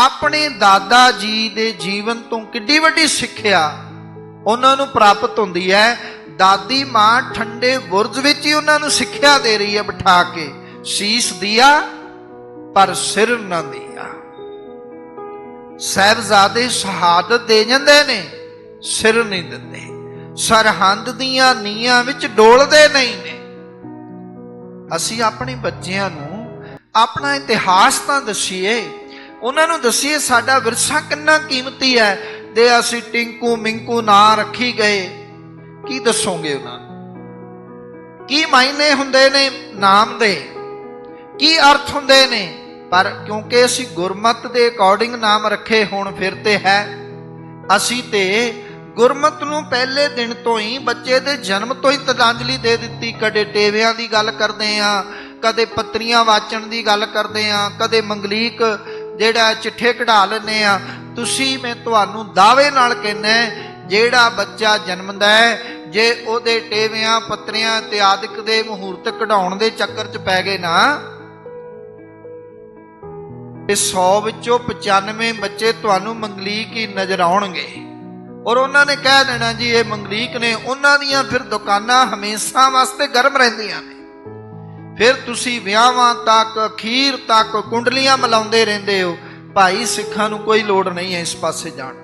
ਆਪਣੇ ਦਾਦਾ ਜੀ ਦੇ ਜੀਵਨ ਤੋਂ ਕਿੱਡੀ ਵੱਡੀ ਸਿੱਖਿਆ ਉਹਨਾਂ ਨੂੰ ਪ੍ਰਾਪਤ ਹੁੰਦੀ ਹੈ। ਦਾਦੀ ਮਾਂ ਠੰਡੇ ਬੁਰਜ ਵਿੱਚ ਹੀ ਉਹਨਾਂ ਨੂੰ ਸਿੱਖਿਆ ਦੇ ਰਹੀ ਹੈ ਬਿਠਾ ਕੇ। ਸੀਸ ਦਿਆ, ਪਰ ਸਿਰ ਨਾ ਦਿਆ। ਸਹਿਬਜ਼ਾਦੇ ਸ਼ਹਾਦਤ ਦੇ ਜਾਂਦੇ ਨੇ, ਸਿਰ ਨਹੀਂ ਦਿੰਦੇ। ਸਰਹੰਦ ਦੀਆਂ ਨੀਆਂ ਵਿੱਚ ਡੋਲਦੇ ਨਹੀਂ ਨੇ। ਅਸੀਂ ਆਪਣੇ ਬੱਚਿਆਂ ਨੂੰ ਆਪਣਾ ਇਤਿਹਾਸ ਤਾਂ ਦਸੀਏ। ਉਹਨਾਂ ਨੂੰ ਦੱਸੀਏ, ਸਾਡਾ ਵਿਰਸਾ ਕਿੰਨਾ ਕੀਮਤੀ ਹੈ। ਦੇ ਅਸੀਂ ਟਿੰਕੂ ਮਿੰਕੂ ਨਾਂ ਰੱਖੀ ਗਏ। ਕੀ ਦੱਸੋਗੇ ਉਹਨਾਂ ਨੂੰ? ਕੀ ਮਾਇਨੇ ਹੁੰਦੇ ਨੇ ਨਾਮ ਦੇ? ਕੀ ਅਰਥ ਹੁੰਦੇ ਨੇ? ਪਰ ਕਿਉਂਕਿ ਅਸੀਂ ਗੁਰਮਤ ਦੇ ਅਕੋਰਡਿੰਗ ਨਾਮ ਰੱਖੇ ਹੁਣ ਫਿਰ ਤੇ ਹੈ। ਅਸੀਂ ਤੇ ਗੁਰਮਤ ਨੂੰ ਪਹਿਲੇ ਦਿਨ ਤੋਂ ਹੀ ਬੱਚੇ ਦੇ ਜਨਮ ਤੋਂ ਹੀ ਤਦਾਂਜਲੀ ਦੇ ਦਿੱਤੀ। ਕਦੇ ਟੇਵਿਆਂ ਦੀ ਗੱਲ ਕਰਦੇ ਆ ਕਦੇ ਪੱਤਰੀਆਂ ਵਾਚਣ ਦੀ ਗੱਲ ਕਰਦੇ ਆ ਕਦੇ ਮੰਗਲੀਕ ਜਿਹੜਾ ਚਿੱਠੇ ਕਢਾ ਲੈਨੇ ਆ, ਤੁਸੀਂ ਮੈਂ ਤੁਹਾਨੂੰ ਦਾਅਵੇ ਨਾਲ ਕਹਿੰਦਾ ਜਿਹੜਾ ਬੱਚਾ ਜਨਮਦਾ ਹੈ, ਜੇ ਉਹਦੇ ਟੇਵਿਆਂ, ਪੱਤਰੀਆਂ ਤੇ ਆਦਿਕ ਦੇ ਮਹੂਰਤ ਕਢਾਉਣ ਦੇ ਚੱਕਰ 'ਚ ਪੈ ਗਏ ਨਾ, ਤੇ 100 ਵਿੱਚੋਂ 95 ਬੱਚੇ ਤੁਹਾਨੂੰ ਮੰਗਲੀਕ ਹੀ ਨਜ਼ਰ ਆਉਣਗੇ। ਔਰ ਉਹਨਾਂ ਨੇ ਕਹਿ ਦੇਣਾ ਜੀ, ਇਹ ਮੰਗਲੀਕ ਨੇ, ਉਹਨਾਂ ਦੀਆਂ ਫਿਰ ਦੁਕਾਨਾਂ ਹਮੇਸ਼ਾ ਵਾਸਤੇ ਗਰਮ ਰਹਿੰਦੀਆਂ ਨੇ। ਫਿਰ ਤੁਸੀਂ ਵਿਆਹਾਂ ਤੱਕ ਖੀਰ ਤੱਕ ਕੁੰਡਲੀਆਂ ਮਿਲਾਉਂਦੇ ਰਹਿੰਦੇ ਹੋ। ਭਾਈ ਸਿੱਖਾਂ ਨੂੰ ਕੋਈ ਲੋੜ ਨਹੀਂ ਹੈ ਇਸ ਪਾਸੇ ਜਾਣ